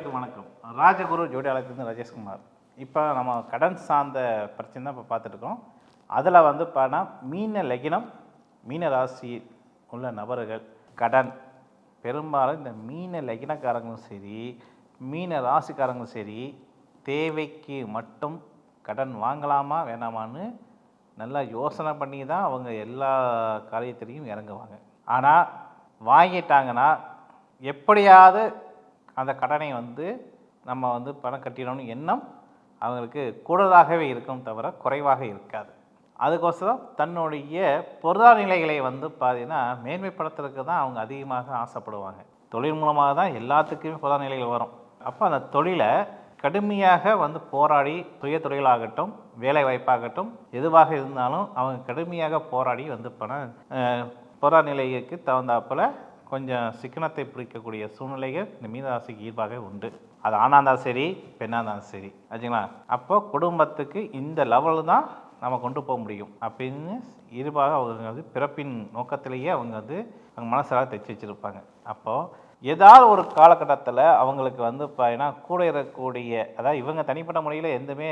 அனைவருக்கும் வணக்கம். ராஜகுரு ஜோடியாளத்திலிருந்து ராஜேஷ்குமார். இப்போ நம்ம கடன் சார்ந்த பிரச்சனை தான் இப்போ பார்த்துட்ருக்கோம் அதில் வந்து பார்த்தா மீன லகினம் மீன ராசி உள்ள நபர்கள் கடன். பெரும்பாலும் இந்த மீன லகினக்காரங்களும் சரி மீன ராசிக்காரங்களும் சரி தேவைக்கு மட்டும் கடன் வாங்கலாமா வேணாமான்னு நல்லா யோசனை பண்ணி தான் அவங்க எல்லா காரியத்திலையும் இறங்குவாங்க. ஆனால் வாங்கிட்டாங்கன்னா எப்படியாவது அந்த கடனை வந்து நம்ம வந்து பணம் கட்டிடணும்னு எண்ணம் அவங்களுக்கு கூடுதலாகவே இருக்கும் தவிர குறைவாக இருக்காது. அதுக்கோசரம் தன்னுடைய பொருளாதார நிலைகளை வந்து பார்த்தீங்கன்னா மேன்மைப்படுத்துறதுக்கு தான் அவங்க அதிகமாக ஆசைப்படுவாங்க. தொழில் மூலமாக தான் எல்லாத்துக்குமே பொருளாதார நிலைகள் வரும். அப்போ அந்த தொழிலை கடுமையாக வந்து போராடி சுய தொழிலாகட்டும் வேலை வாய்ப்பாகட்டும் எதுவாக இருந்தாலும் அவங்க கடுமையாக போராடி வந்து பணம் பொருளாதார நிலைக்கு தகுந்தாப்புல கொஞ்சம் சிக்கனத்தை பிடிக்கக்கூடிய சூழ்நிலைகள் இந்த மீனராசிக்கு இயல்பாக உண்டு. அது ஆணாக இருந்தாலும் சரி பெண்ணாக இருந்தாலும் சரி. ஆச்சுங்களா? அப்போ குடும்பத்துக்கு இந்த லெவல் தான் நம்ம கொண்டு போக முடியும். அப்படின்னு இயல்பாக அவங்க வந்து பிறப்பின் நோக்கத்திலேயே அவங்க வந்து அவங்க மனசால தைச்சி வச்சுருப்பாங்க. அப்போது ஏதாவது ஒரு காலகட்டத்தில் அவங்களுக்கு வந்து பார்த்தீங்கன்னா கூட இருக்கக்கூடிய அதாவது இவங்க தனிப்பட்ட முறையில் எதுவுமே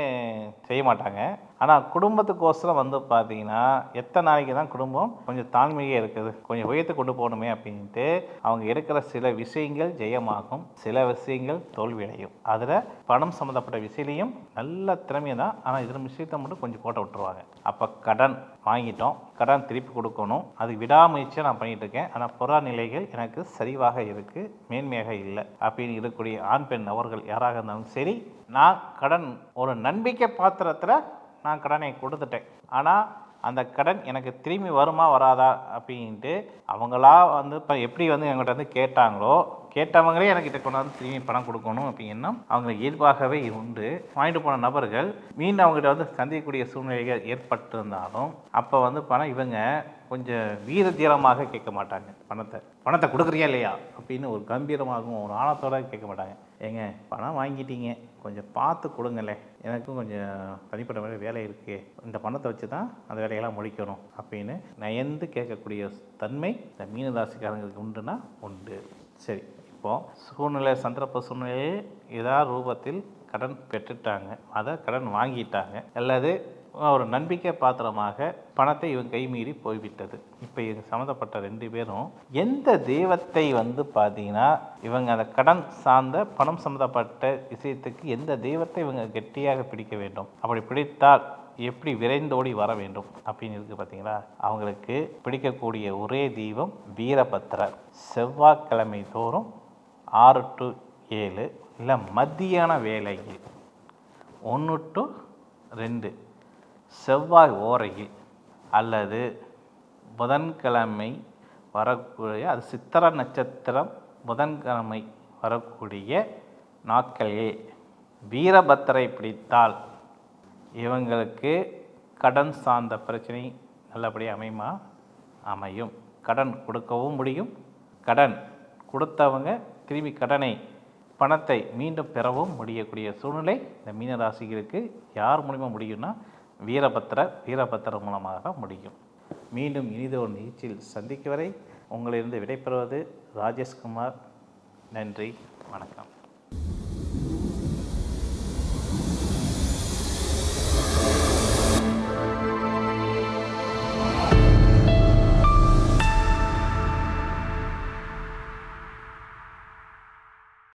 செய்ய மாட்டாங்க. ஆனால் குடும்பத்துக்கோசரம் வந்து பார்த்தீங்கன்னா எத்தனை நாளைக்கு தான் குடும்பம் கொஞ்சம் தாழ்மையே இருக்குது கொஞ்சம் உயர்த்து கொண்டு போகணுமே அப்படின்ட்டு அவங்க எடுக்கிற சில விஷயங்கள் ஜெயமாகும் சில விஷயங்கள் தோல்வியடையும். அதில் பணம் சம்மந்தப்பட்ட விஷயத்தையும் நல்ல திறமையை தான் ஆனால் இதில் விஷயத்தை மட்டும் கொஞ்சம் போட்ட விட்டுருவாங்க. அப்போ கடன் வாங்கிட்டோம் கடன் திருப்பி கொடுக்கணும் அது விடாமுயற்சியாக நான் பண்ணிகிட்டு இருக்கேன் ஆனால் பொருளாதார நிலைகள் எனக்கு சரிவாக இருக்குது மேன்மையாக இல்லை அப்படின்னு இருக்கக்கூடிய ஆண் பெண் அவர்கள் யாராக இருந்தாலும் சரி நான் கடன் ஒரு நம்பிக்கை பாத்திரத்தில் நான் கடனை கொடுத்துட்டேன். ஆனால் அந்த கடன் எனக்கு திரும்பி வருமா வராதா அப்படின்ட்டு அவங்களா வந்து இப்போ எப்படி வந்து எங்கிட்ட வந்து கேட்டாங்களோ கேட்டவங்களே எனக்கு கொண்டாந்து திரும்பி பணம் கொடுக்கணும் அப்படின்னா அவங்களுக்கு இயல்பாகவே உண்டு. வாங்கிட்டு போன நபர்கள் மீண்டும் அவங்ககிட்ட வந்து சந்திக்கக்கூடிய சூழ்நிலைகள் ஏற்பட்டிருந்தாலும் அப்போ வந்து பணம் இவங்க கொஞ்சம் வீர தீரமாக கேட்க மாட்டாங்க. பணத்தை பணத்தை கொடுக்குறியா இல்லையா அப்படின்னு ஒரு கம்பீரமாகவும் ஒரு ஆணத்தோடு கேட்க மாட்டாங்க. ஏங்க பணம் வாங்கிட்டீங்க. கொஞ்சம் பார்த்து கொடுங்களேன் எனக்கும் கொஞ்சம் தனிப்பட்ட மாதிரி வேலை இருக்குது இந்த பணத்தை வச்சு தான் அந்த வேலையெல்லாம் முடிக்கணும் அப்படின்னு நயந்து கேட்கக்கூடிய தன்மை இந்த மீனராசிக்காரங்களுக்கு உண்டுன்னா உண்டு. சரி இப்போது சூழ்நிலை சந்தர்ப்ப சூழ்நிலையே ஏதாவது ரூபத்தில் கடன் பெற்றுட்டாங்க. அதை கடன் வாங்கிட்டாங்க. அல்லது ஒரு நம்பிக்கை பாத்திரமாக பணத்தை இவங்க கைமீறி போய்விட்டது. இப்போ இவங்க சம்மந்தப்பட்ட ரெண்டு பேரும் எந்த தெய்வத்தை வந்து பார்த்தீங்கன்னா இவங்க அந்த கடன் சார்ந்த பணம் சம்மந்தப்பட்ட விஷயத்துக்கு எந்த தெய்வத்தை இவங்க கெட்டியாக பிடிக்க வேண்டும்? அப்படி பிடித்தால் எப்படி விரைந்தோடி வர வேண்டும்? அப்படின்னு இருக்கு பார்த்தீங்களா அவங்களுக்கு பிடிக்கக்கூடிய ஒரே தெய்வம் வீரபத்ரர். செவ்வாய்க்கிழமை தோறும் ஆறு டு ஏழு இல்லை மத்தியான வேலையில் ஒன்று டு ரெண்டு. செவ்வாய் ஓரையில் அல்லது புதன்கிழமை வரக்கூடிய அது சித்திர நட்சத்திரம் புதன்கிழமை வரக்கூடிய நாட்களில் வீரபத்தரை பிடித்தால் இவங்களுக்கு கடன் சார்ந்த பிரச்சனை நல்லபடியாக அமையுமா? அமையும். கடன் கொடுக்கவும் முடியும். கடன் கொடுத்தவங்க திரும்பி கடனை பணத்தை மீண்டும் பெறவும் முடியக்கூடிய சூழ்நிலை இந்த மீனராசிகளுக்கு யார் மூலிமா முடியும்னா வீரபத்திர வீரபத்திர மூலமாக தான் முடியும். மீண்டும் இனிதோர் நிகழ்ச்சியில் சந்திக்கும் வரை உங்களிலிருந்து விடைபெறுவது ராஜேஷ்குமார். நன்றி வணக்கம்.